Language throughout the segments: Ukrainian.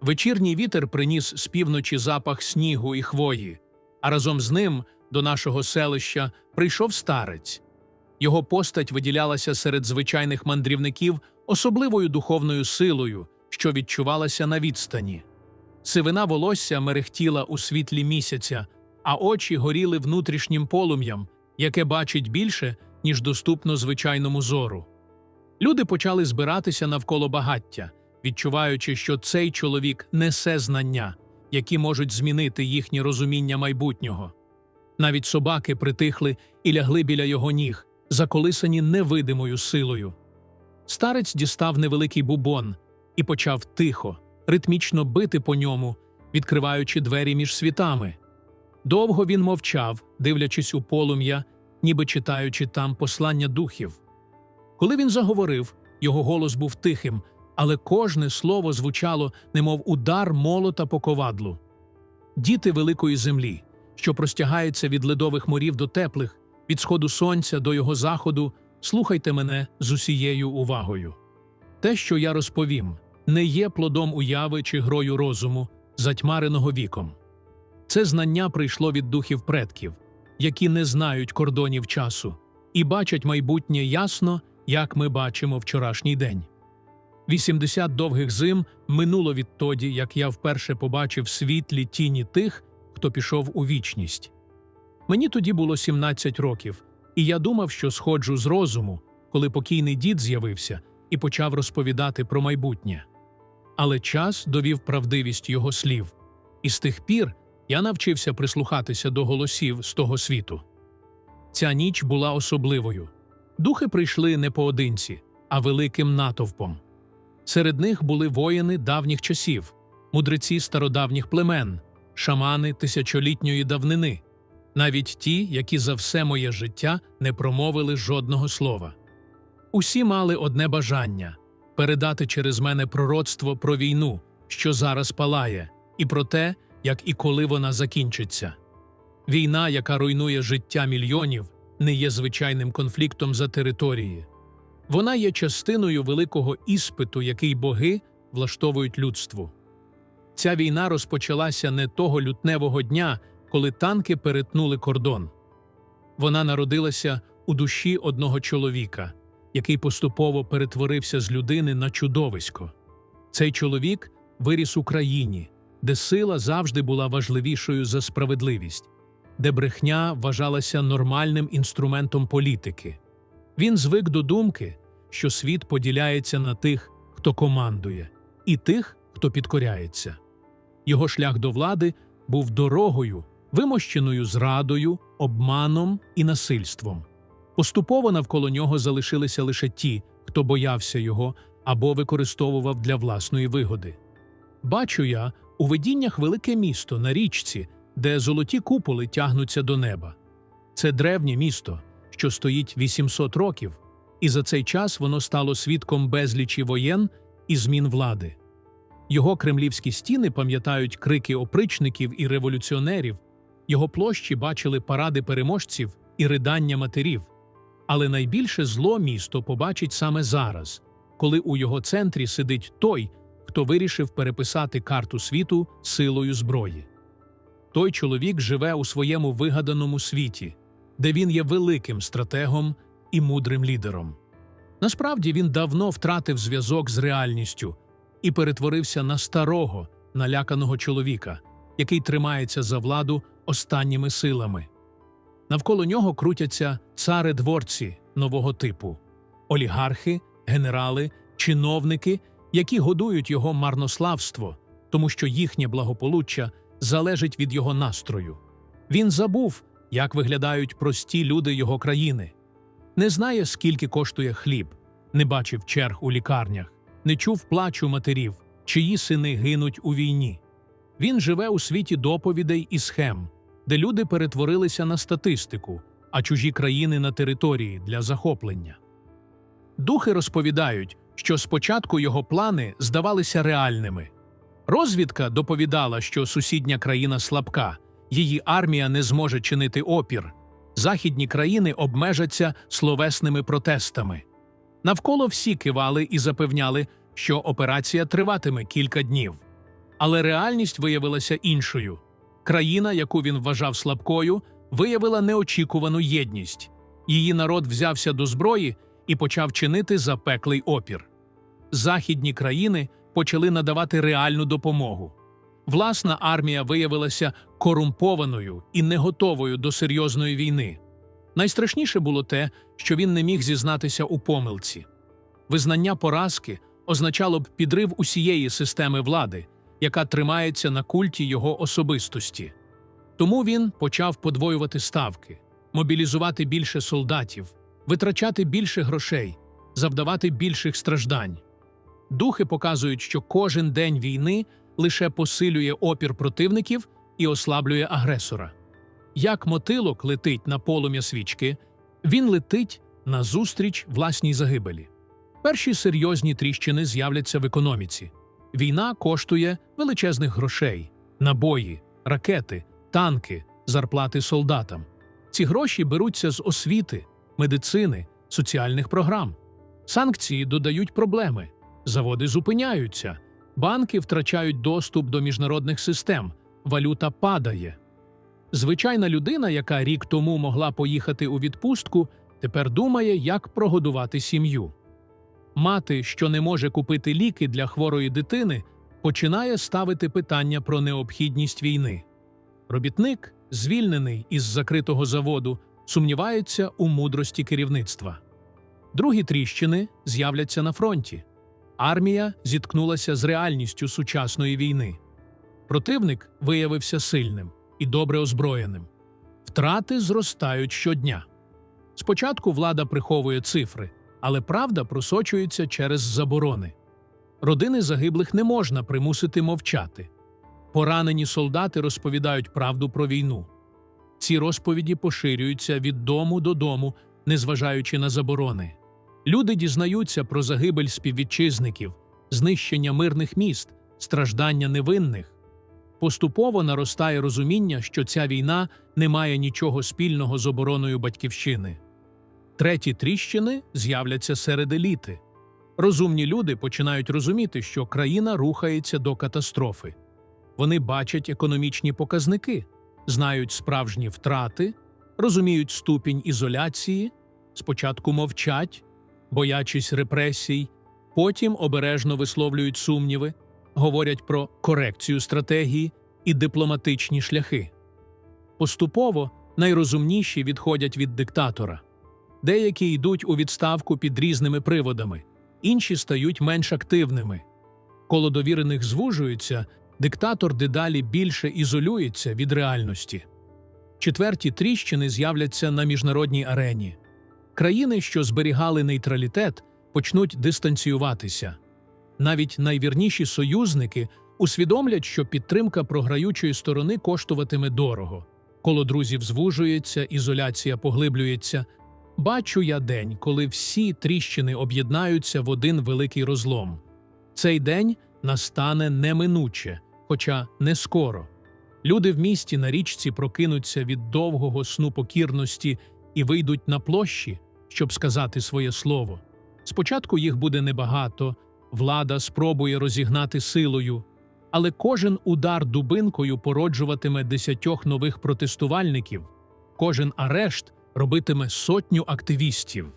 Вечірній вітер приніс з півночі запах снігу і хвої, а разом з ним до нашого селища прийшов старець. Його постать виділялася серед звичайних мандрівників особливою духовною силою, що відчувалася на відстані. Сивина волосся мерехтіла у світлі місяця, а очі горіли внутрішнім полум'ям, яке бачить більше, ніж доступно звичайному зору. Люди почали збиратися навколо багаття, відчуваючи, що цей чоловік несе знання, які можуть змінити їхнє розуміння майбутнього. Навіть собаки притихли і лягли біля його ніг, заколисані невидимою силою. Старець дістав невеликий бубон і почав тихо, ритмічно бити по ньому, відкриваючи двері між світами. Довго він мовчав, дивлячись у полум'я, ніби читаючи там послання духів. Коли він заговорив, його голос був тихим, але кожне слово звучало, немов удар молота по ковадлу. Діти великої землі, що простягається від ледових морів до теплих, від сходу сонця до його заходу, слухайте мене з усією увагою. Те, що я розповім, не є плодом уяви чи грою розуму, затьмареного віком. Це знання прийшло від духів предків, які не знають кордонів часу і бачать майбутнє ясно, як ми бачимо вчорашній день. 80 довгих зим минуло відтоді, як я вперше побачив світлі тіні тих, хто пішов у вічність. Мені тоді було 17 років, і я думав, що сходжу з розуму, коли покійний дід з'явився і почав розповідати про майбутнє. Але час довів правдивість його слів, і з тих пір я навчився прислухатися до голосів з того світу. Ця ніч була особливою. Духи прийшли не поодинці, а великим натовпом. Серед них були воїни давніх часів, мудреці стародавніх племен, шамани тисячолітньої давнини, навіть ті, які за все моє життя не промовили жодного слова. Усі мали одне бажання передати через мене пророцтво про війну, що зараз палає, і про те, як і коли вона закінчиться. Війна, яка руйнує життя мільйонів, не є звичайним конфліктом за території. Вона є частиною великого іспиту, який боги влаштовують людству. Ця війна розпочалася не того лютневого дня, коли танки перетнули кордон. Вона народилася у душі одного чоловіка, який поступово перетворився з людини на чудовисько. Цей чоловік виріс у країні, де сила завжди була важливішою за справедливість, де брехня вважалася нормальним інструментом політики. Він звик до думки, що світ поділяється на тих, хто командує, і тих, хто підкоряється. Його шлях до влади був дорогою, вимощеною зрадою, обманом і насильством. Поступово навколо нього залишилися лише ті, хто боявся його або використовував для власної вигоди. Бачу я у видіннях велике місто на річці, де золоті куполи тягнуться до неба. Це древнє місто, що стоїть 800 років, і за цей час воно стало свідком безлічі воєн і змін влади. Його кремлівські стіни пам'ятають крики опричників і революціонерів, його площі бачили паради переможців і ридання матерів. Але найбільше зло місто побачить саме зараз, коли у його центрі сидить той, хто вирішив переписати карту світу силою зброї. Той чоловік живе у своєму вигаданому світі, де він є великим стратегом і мудрим лідером. Насправді він давно втратив зв'язок з реальністю і перетворився на старого, наляканого чоловіка, який тримається за владу останніми силами. Навколо нього крутяться цари-дворці нового типу, олігархи, генерали, чиновники, які годують його марнославство, тому що їхнє благополуччя залежить від його настрою. Він забув, як виглядають прості люди його країни, не знає, скільки коштує хліб, не бачив черг у лікарнях, не чув плачу матерів, чиї сини гинуть у війні. Він живе у світі доповідей і схем, де люди перетворилися на статистику, а чужі країни на території для захоплення. Духи розповідають, що спочатку його плани здавалися реальними. Розвідка доповідала, що сусідня країна слабка, її армія не зможе чинити опір, західні країни обмежаться словесними протестами. Навколо всі кивали і запевняли, що операція триватиме кілька днів. Але реальність виявилася іншою. Країна, яку він вважав слабкою, виявила неочікувану єдність. Її народ взявся до зброї і почав чинити запеклий опір. Західні країни почали надавати реальну допомогу. Власна армія виявилася корумпованою і не готовою до серйозної війни. Найстрашніше було те, що він не міг зізнатися у помилці. Визнання поразки означало б підрив усієї системи влади, яка тримається на культі його особистості. Тому він почав подвоювати ставки, мобілізувати більше солдатів, витрачати більше грошей, завдавати більших страждань. Духи показують, що кожен день війни лише посилює опір противників і ослаблює агресора. Як мотилок летить на полум'я свічки, він летить назустріч власній загибелі. Перші серйозні тріщини з'являться в економіці. Війна коштує величезних грошей, набої, ракети, танки, зарплати солдатам. Ці гроші беруться з освіти, медицини, соціальних програм. Санкції додають проблеми, заводи зупиняються, банки втрачають доступ до міжнародних систем, валюта падає. Звичайна людина, яка рік тому могла поїхати у відпустку, тепер думає, як прогодувати сім'ю. Мати, що не може купити ліки для хворої дитини, починає ставити питання про необхідність війни. Робітник, звільнений із закритого заводу, сумнівається у мудрості керівництва. Другі тріщини з'являться на фронті. Армія зіткнулася з реальністю сучасної війни. Противник виявився сильним і добре озброєним. Втрати зростають щодня. Спочатку влада приховує цифри, але правда просочується через заборони. Родини загиблих не можна примусити мовчати. Поранені солдати розповідають правду про війну. Ці розповіді поширюються від дому до дому, незважаючи на заборони. Люди дізнаються про загибель співвітчизників, знищення мирних міст, страждання невинних. Поступово наростає розуміння, що ця війна не має нічого спільного з обороною батьківщини. Треті тріщини з'являться серед еліти. Розумні люди починають розуміти, що країна рухається до катастрофи. Вони бачать економічні показники, знають справжні втрати, розуміють ступінь ізоляції, спочатку мовчать, боячись репресій, потім обережно висловлюють сумніви, говорять про корекцію стратегії і дипломатичні шляхи. Поступово найрозумніші відходять від диктатора. Деякі йдуть у відставку під різними приводами, інші стають менш активними. Коло довірених звужується, диктатор дедалі більше ізолюється від реальності. Четверті тріщини з'являться на міжнародній арені. Країни, що зберігали нейтралітет, почнуть дистанціюватися. Навіть найвірніші союзники усвідомлять, що підтримка програючої сторони коштуватиме дорого. Коло друзів звужується, ізоляція поглиблюється. Бачу я день, коли всі тріщини об'єднаються в один великий розлом. Цей день настане неминуче, хоча не скоро. Люди в місті на річці прокинуться від довгого сну покірності і вийдуть на площі, щоб сказати своє слово. Спочатку їх буде небагато, влада спробує розігнати силою, але кожен удар дубинкою породжуватиме десятьох нових протестувальників, кожен арешт робитиме сотню активістів.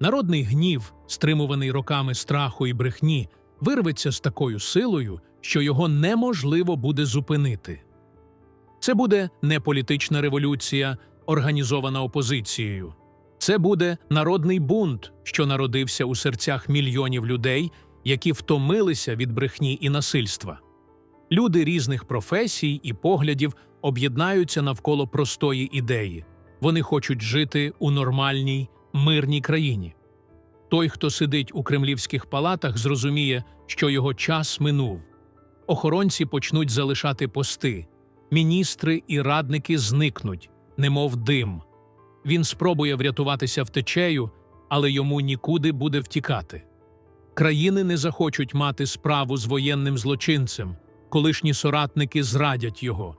Народний гнів, стримуваний роками страху і брехні, вирветься з такою силою, що його неможливо буде зупинити. Це буде не політична революція, організована опозицією. Це буде народний бунт, що народився у серцях мільйонів людей, які втомилися від брехні і насильства. Люди різних професій і поглядів об'єднаються навколо простої ідеї. Вони хочуть жити у нормальній, мирній країні. Той, хто сидить у кремлівських палатах, зрозуміє, що його час минув. Охоронці почнуть залишати пости, міністри і радники зникнуть, немов дим. Він спробує врятуватися втечею, але йому нікуди буде втікати. Країни не захочуть мати справу з воєнним злочинцем, колишні соратники зрадять його.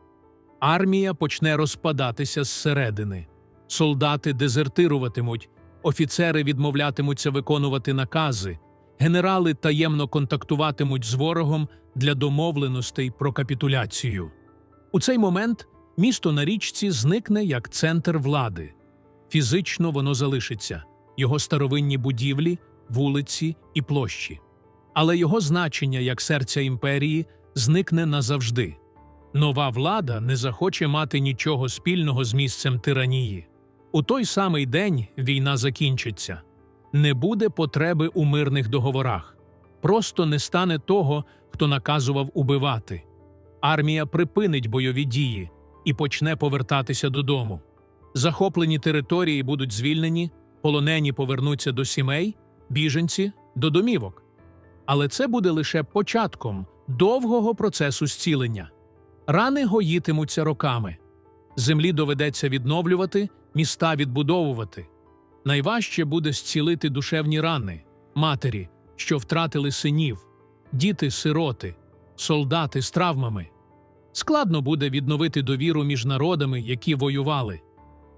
Армія почне розпадатися зсередини. Солдати дезертируватимуть, офіцери відмовлятимуться виконувати накази, Генерали таємно контактуватимуть з ворогом для домовленостей про капітуляцію. У цей момент місто на річці зникне як центр влади. Фізично воно залишиться його старовинні будівлі, вулиці і площі. Але його значення як серця імперії зникне назавжди. Нова влада не захоче мати нічого спільного з місцем тиранії. У той самий день війна закінчиться. Не буде потреби у мирних договорах. Просто не стане того, хто наказував убивати. Армія припинить бойові дії і почне повертатися додому. Захоплені території будуть звільнені, полонені повернуться до сімей, біженці до домівок. Але це буде лише початком довгого процесу зцілення. Рани гоїтимуться роками. Землі доведеться відновлювати, міста відбудовувати. Найважче буде зцілити душевні рани, матері, що втратили синів, діти-сироти, солдати з травмами. Складно буде відновити довіру між народами, які воювали.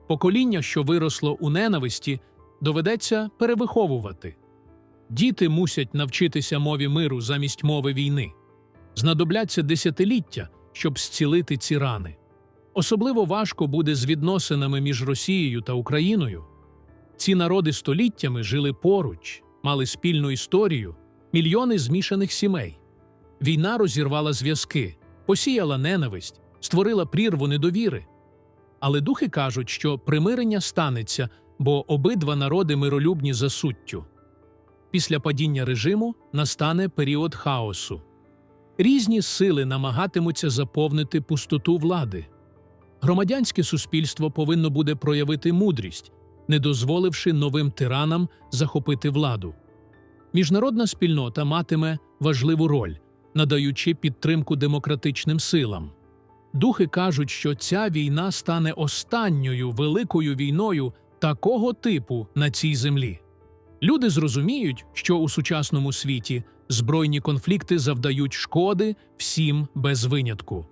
Покоління, що виросло у ненависті, доведеться перевиховувати. Діти мусять навчитися мові миру замість мови війни. Знадобляться десятиліття, щоб зцілити ці рани. Особливо важко буде з відносинами між Росією та Україною. Ці народи століттями жили поруч, мали спільну історію, мільйони змішаних сімей. Війна розірвала зв'язки, посіяла ненависть, створила прірву недовіри. Але духи кажуть, що примирення станеться, бо обидва народи миролюбні за суттю. Після падіння режиму настане період хаосу. Різні сили намагатимуться заповнити пустоту влади. Громадянське суспільство повинно буде проявити мудрість, не дозволивши новим тиранам захопити владу. Міжнародна спільнота матиме важливу роль, надаючи підтримку демократичним силам. Духи кажуть, що ця війна стане останньою великою війною такого типу на цій землі. Люди зрозуміють, що у сучасному світі збройні конфлікти завдають шкоди всім без винятку.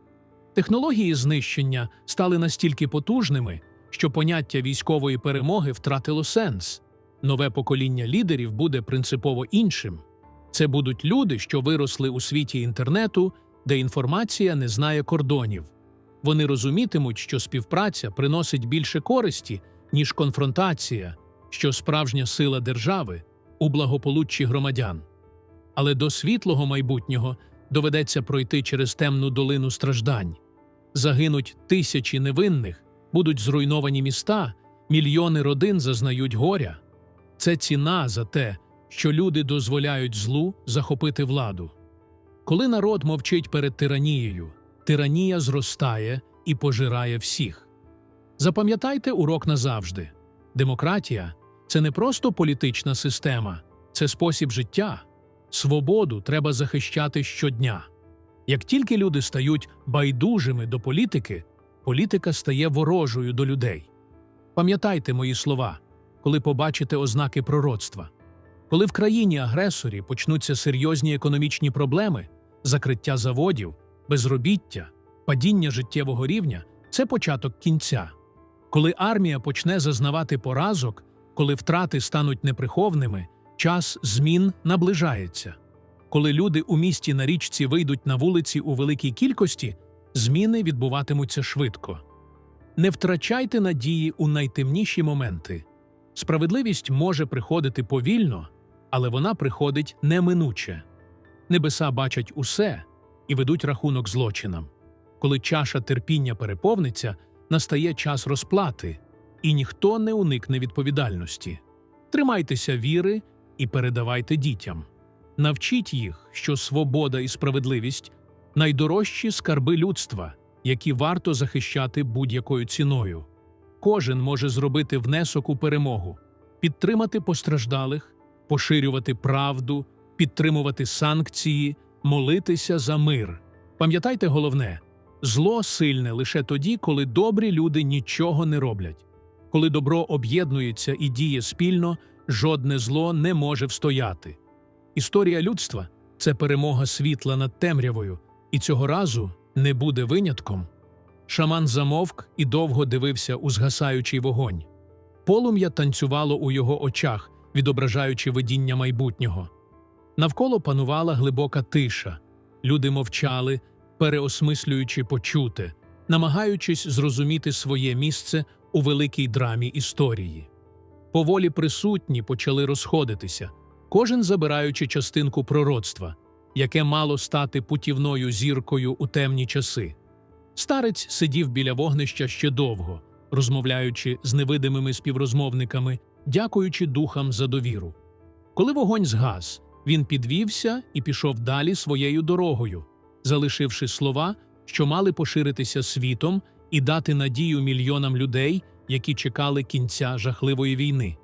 Технології знищення стали настільки потужними, що поняття військової перемоги втратило сенс. Нове покоління лідерів буде принципово іншим. Це будуть люди, що виросли у світі інтернету, де інформація не знає кордонів. Вони розумітимуть, що співпраця приносить більше користі, ніж конфронтація, що справжня сила держави у благополуччі громадян. Але до світлого майбутнього доведеться пройти через темну долину страждань. Загинуть тисячі невинних, будуть зруйновані міста, мільйони родин зазнають горя. Це ціна за те, що люди дозволяють злу захопити владу. Коли народ мовчить перед тиранією, тиранія зростає і пожирає всіх. Запам'ятайте урок назавжди: демократія це не просто політична система, це спосіб життя. Свободу треба захищати щодня. Як тільки люди стають байдужими до політики, політика стає ворожою до людей. Пам'ятайте мої слова, коли побачите ознаки пророцтва. Коли в країні агресорі почнуться серйозні економічні проблеми, закриття заводів, безробіття, падіння життєвого рівня це початок кінця. Коли армія почне зазнавати поразок, коли втрати стануть неприховними, час змін наближається. Коли люди у місті на річці вийдуть на вулиці у великій кількості, зміни відбуватимуться швидко. Не втрачайте надії у найтемніші моменти. Справедливість може приходити повільно, але вона приходить неминуче. Небеса бачать усе і ведуть рахунок злочинам. Коли чаша терпіння переповниться, настає час розплати, і ніхто не уникне відповідальності. Тримайтеся віри і передавайте дітям. Навчіть їх, що свобода і справедливість найдорожчі скарби людства, які варто захищати будь-якою ціною. Кожен може зробити внесок у перемогу, підтримати постраждалих, поширювати правду, підтримувати санкції, молитися за мир. Пам'ятайте головне зло сильне лише тоді, коли добрі люди нічого не роблять. Коли добро об'єднується і діє спільно, жодне зло не може встояти. Історія людства це перемога світла над темрявою, і цього разу не буде винятком. Шаман замовк і довго дивився у згасаючий вогонь. Полум'я танцювало у його очах, відображаючи видіння майбутнього. Навколо панувала глибока тиша. Люди мовчали, переосмислюючи почуте, намагаючись зрозуміти своє місце у великій драмі історії. Поволі присутні почали розходитися, кожен забираючи частинку пророцтва, яке мало стати путівною зіркою у темні часи. Старець сидів біля вогнища ще довго, розмовляючи з невидимими співрозмовниками, дякуючи духам за довіру. Коли вогонь згас, він підвівся і пішов далі своєю дорогою, залишивши слова, що мали поширитися світом і дати надію мільйонам людей, які чекали кінця жахливої війни.